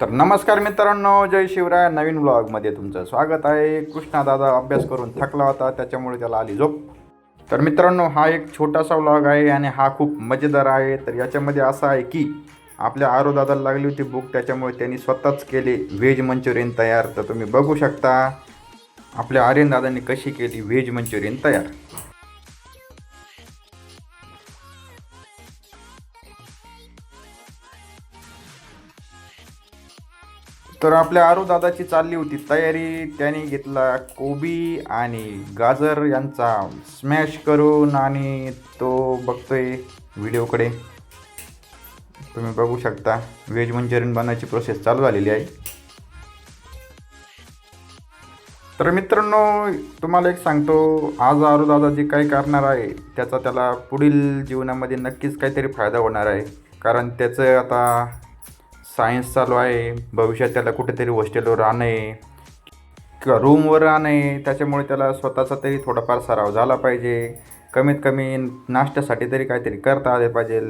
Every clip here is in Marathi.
तर नमस्कार मित्रांनो जय शिवराय. नवीन ब्लॉगमध्ये तुमचं स्वागत आहे. कृष्णा दादा अभ्यास करून थकला होता त्याच्यामुळे त्याला आली झोप. तर मित्रांनो हा एक छोटासा व्लॉग आहे आणि हा खूप मजेदार आहे. तर याच्यामध्ये असं आहे की आपल्या आरो दादाला लागली होती बुक त्याच्यामुळे त्यांनी स्वतःच केले व्हेज मंचुरियन तयार. तर तुम्ही बघू शकता आपल्या आर्यन दादांनी कशी केली व्हेज मंचुरियन तयार. तर आपल्या आरू दादाची चालली होती तयारी. त्याने घेतला कोबी आणि गाजर यांचा स्मॅश करून आणि तो बघतोय व्हिडिओकडे. तुम्ही बघू शकता व्हेज मंचुरियन बनवायची प्रोसेस चालू झालेली आहे. तर मित्रांनो तुम्हाला एक सांगतो आज आरू दादा जे काही करणार आहे त्याचा त्याला पुढील जीवनामध्ये नक्कीच काहीतरी फायदा होणार आहे. कारण त्याचं आता सायन्स चालू आहे. भविष्यात त्याला कुठेतरी हॉस्टेलवर राहणं आहे किंवा रूमवर राहणं त्याच्यामुळे त्याला स्वतःचा तरी थोडाफार सराव झाला पाहिजे. कमीत कमी नाश्त्यासाठी तरी काहीतरी करता आले पाहिजे.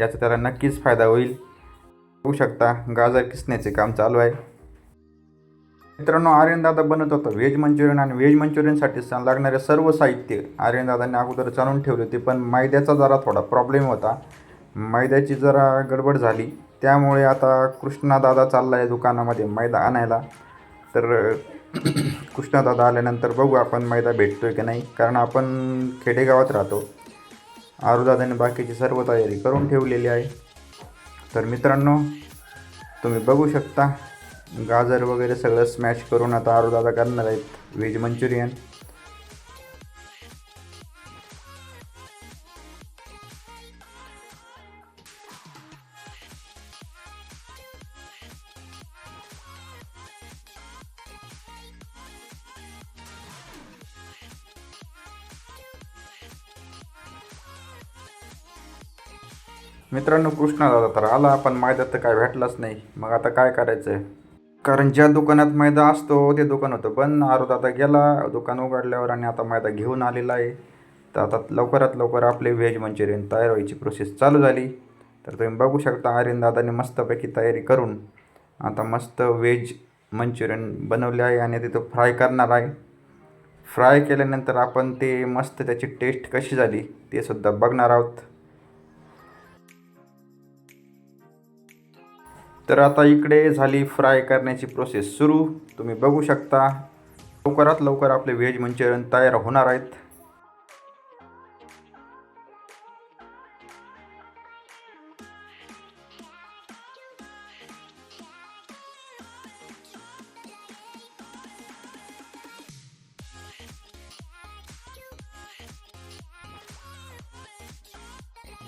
याचा त्याला नक्कीच फायदा होईल. होऊ शकता. गाजर किसण्याचे काम चालू आहे. मित्रांनो आर्यनदादा बनत होतं व्हेज मंचुरियन आणि व्हेज मंचुरियनसाठी लागणारे सर्व साहित्य आर्यनदादांनी अगोदर चालून ठेवले होते पण मैद्याचा जरा थोडा प्रॉब्लेम होता. मैद्याची जरा गडबड झाली. त्यामुळे आता कृष्णादादा चालला आहे दुकानामध्ये मैदा आणायला. तर कृष्णादादा आल्यानंतर बघू आपण मैदा भेटतो आहे की नाही. कारण आपण खेडेगावात राहतो. आरुदादाने बाकीची सर्व तयारी करून ठेवलेली आहे. तर मित्रांनो तुम्ही बघू शकता. गाजर वगैरे सगळं स्मॅश करून आता आरुदादा करणार आहेत. Veg manchurian. मित्रांनो कृष्णा दादा तर आला पण मैदा तर काय भेटलाच नाही. मग आता काय करायचं आहे कारण ज्या दुकानात मैदा असतो ते दुकान होतं पण आरू दादा गेला दुकान उघडल्यावर आणि आता मैदा घेऊन आलेला आहे. तर आता लवकरात लवकर आपले व्हेज मंचुरियन तयार व्हायची प्रोसेस चालू झाली. तर तुम्ही बघू शकता आर्यन दादाने मस्तपैकी तयारी करून आता मस्त व्हेज मंचुरियन बनवले आहे आणि तिथं फ्राय करणार आहे. फ्राय केल्यानंतर आपण ते मस्त त्याची टेस्ट कशी झाली ते सुद्धा बघणार आहोत. तर आता इकडे झाली फ्राय करण्याची प्रोसेस सुरू. तुम्ही बघू शकता. लवकरात लवकर आपले व्हेज मंचुरियन तयार होणार आहेत.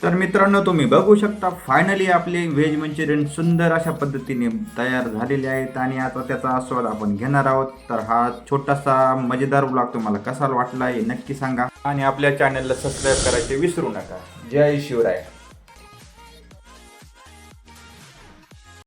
तर मित्रांनो तुम्ही बघू शकता फायनली आपले व्हेज मंचुरियन सुंदर अशा पद्धतीने तयार झालेले आहेत आणि आता त्याचा आस्वाद आपण घेणार आहोत. तर हा छोटासा मजेदार ब्लॉग तुम्हाला कसा वाटला हे नक्की सांगा. आणि आपल्या चॅनलला सबस्क्राईब करायचे विसरू नका. जय शिवराय.